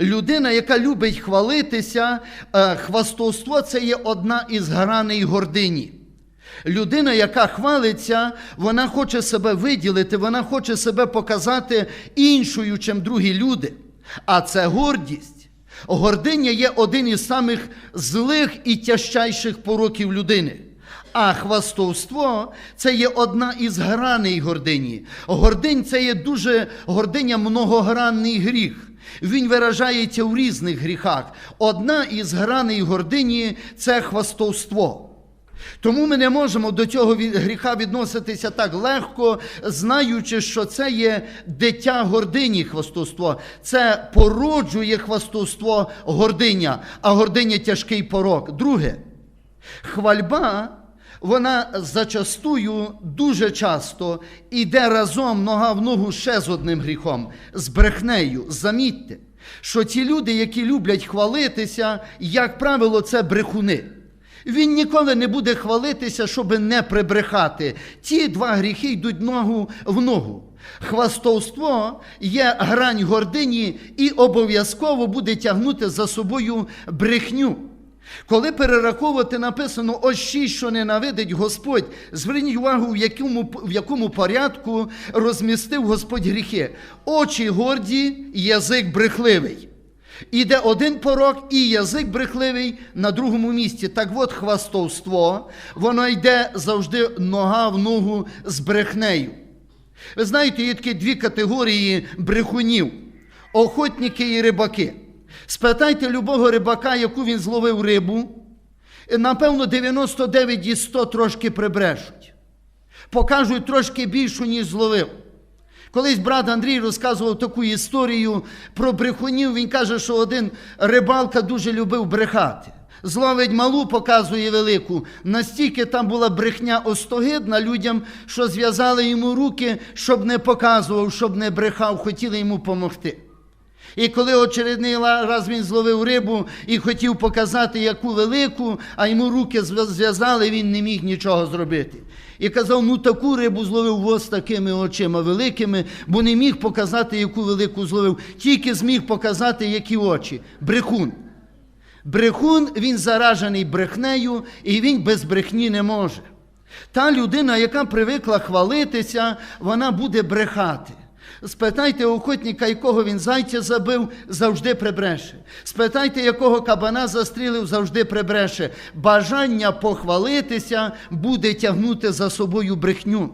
Людина, яка любить хвалитися, е, хвастовство це є одна із граней гордині. Людина, яка хвалиться, вона хоче себе виділити, вона хоче себе показати іншою, чим другі люди. А це гордість. Гординя є один із самих злих і тяжчайших пороків людини. А хвастовство це є одна із граней гордині. Гординь це є дуже гординя многогранний гріх. Він виражається у різних гріхах. Одна із граней гордині це хвастовство. Тому ми не можемо до цього гріха відноситися так легко, знаючи, що це є дитя гордині хвастовство. Це породжує хвастовство гординя, а гординя тяжкий порок. Друге, хвальба, вона зачастую дуже часто іде разом нога в ногу ще з одним гріхом, з брехнею. Замітьте, що ті люди, які люблять хвалитися, як правило, це брехуни. Він ніколи не буде хвалитися, щоб не прибрехати. Ті два гріхи йдуть ногу в ногу. Хвастовство є грань гордині і обов'язково буде тягнути за собою брехню. Коли перераховувати написано ось шість, що ненавидить Господь, зверніть увагу, в якому, в якому порядку розмістив Господь гріхи. Очі горді, язик брехливий. Іде один порок і язик брехливий на другому місці. Так от хвастовство, воно йде завжди нога в ногу з брехнею. Ви знаєте, є такі дві категорії брехунів: охотники і рибаки. Спитайте любого рибака, яку він зловив рибу, і, напевно, 99 із 100 трошки прибрешуть. Покажуть трошки більшу, ніж зловив. Колись брат Андрій розказував таку історію про брехунів. Він каже, що один рибалка дуже любив брехати. Зловить малу, показує велику. Настільки там була брехня остогидна людям, що зв'язали йому руки, щоб не показував, щоб не брехав, хотіли йому допомогти. І коли очередний раз він зловив рибу і хотів показати, яку велику, а йому руки зв'язали, він не міг нічого зробити. І казав, ну таку рибу зловив ось такими очима великими, бо не міг показати, яку велику зловив, тільки зміг показати, які очі. Брехун. Брехун він заражений брехнею, і він без брехні не може. Та людина, яка привикла хвалитися, вона буде брехати. Спитайте охотника, якого він зайця забив, завжди прибреше. Спитайте, якого кабана застрілив, завжди прибреше. Бажання похвалитися буде тягнути за собою брехню.